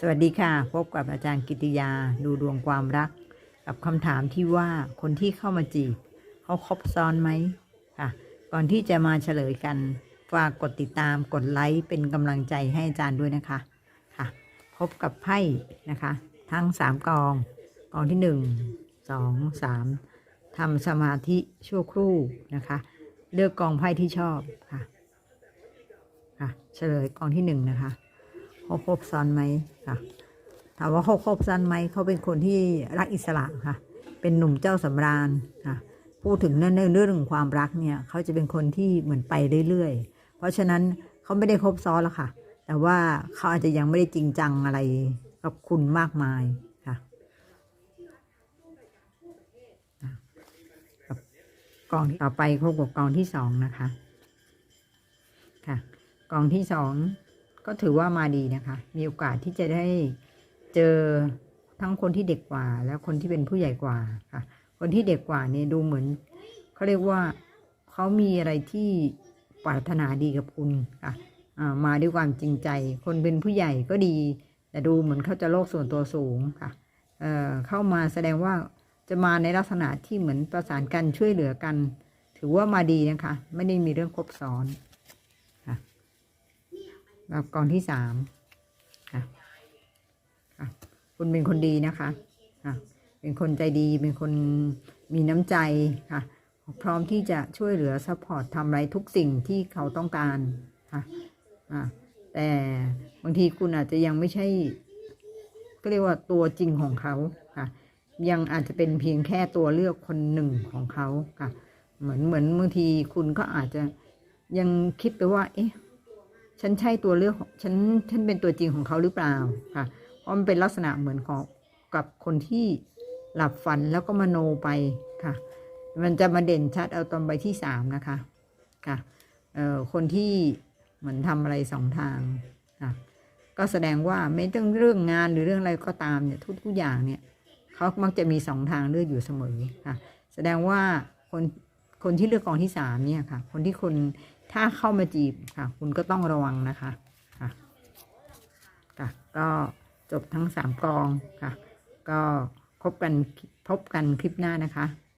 สวัสดีค่ะ พบกับอาจารย์กิติยาดูดวงความรัก กับคำถามที่ว่าคนที่เข้ามาจีบเขาคบซ้อนไหมค่ะ ก่อนที่จะมาเฉลยกัน ฝากกดติดตามกดไลค์เป็นกำลังใจให้อาจารย์ด้วยนะคะค่ะ พบกับไพ่นะคะ ทั้งสามกองกองที่หนึ่งสองสามทำสมาธิชั่วครู่นะคะ เลือกกองไพ่ที่ชอบค่ะค่ะ เฉลยกองที่หนึ่งนะคะ เขาคบซ้อนไหมค่ะ ถามว่าเขาคบซ้อนไหมเขาเป็นคนที่รักอิสระค่ะ เป็นหนุ่มเจ้าสำราญค่ะ พูดถึงเรื่องเรื่องของความรักเนี่ยเขาจะเป็นคนที่เหมือนไปเรื่อยๆ เพราะฉะนั้นเขาไม่ได้คบซ้อนแล้วค่ะ แต่ว่าเขาอาจจะยังไม่ได้จริงจังอะไรกับคุณมากมายค่ะกับกองต่อไปพบกับกองที่สองนะคะ ค่ะ กองที่สอง ก็ถือว่ามาดีนะคะ มีโอกาสที่จะได้เจอทั้งคนที่เด็กกว่า และคนที่เป็นผู้ใหญ่กว่าค่ะ คนที่เด็กกว่าเนี่ยดูเหมือนเขาเรียกว่าเขามีอะไรที่ปรารถนาดีกับคุณค่ะมาด้วยความจริงใจ คนเป็นผู้ใหญ่ก็ดี แต่ดูเหมือนเขาจะโลกส่วนตัวสูงค่ะเเข้ามาแสดงว่าจะมาในลักษณะที่เหมือนประสานกันช่วยเหลือกัน ถือว่ามาดีนะคะ ไม่ได้มีเรื่องครบซ้อน แล้วกองที่สามค่ะค่ะคุณเป็นคนดีนะคะค่ะเป็นคนใจดีเป็นคนมีน้ำใจค่ะ พร้อมที่จะช่วยเหลือซัพพอร์ตทำอะไรทุกสิ่งที่เขาต้องการค่ะอ่าแต่บางทีคุณอาจจะยังไม่ใช่ก็เรียกว่าตัวจริงของเขาค่ะ ยังอาจจะเป็นเพียงแค่ตัวเลือกคนหนึ่งของเขาค่ะ เหมือนเหมือนบางทีคุณก็อาจจะยังคิดไปว่า เอ๊ะ ฉันใช่ตัวเลือกฉันฉันเป็นตัวจริงของเขาหรือเปล่าค่ะเพราะมันเป็นลักษณะเหมือนของกับคนที่หลับฝันแล้วก็มโนไปค่ะ มันจะมาเด่นชัดเอาตอนใบที่สามนะคะค่ะเอ่อคนที่เหมือนทำอะไรสองทางค่ะก็แสดงว่าไม่ต้องเรื่องงานหรือเรื่องอะไรก็ตามเนี่ยทุกทุกอย่างเนี่ยเขามักจะมีสองทางเลือกอยู่เสมอค่ะ แสดงว่าคน คนที่เลือกกองที่สามเนี่ยค่ะ คนที่คุณถ้าเข้ามาจีบค่ะ คุณก็ต้องระวังนะคะค่ะค่ะก็จบทั้งสามกองค่ะ ก็พบกันพบกันคลิปหน้านะคะ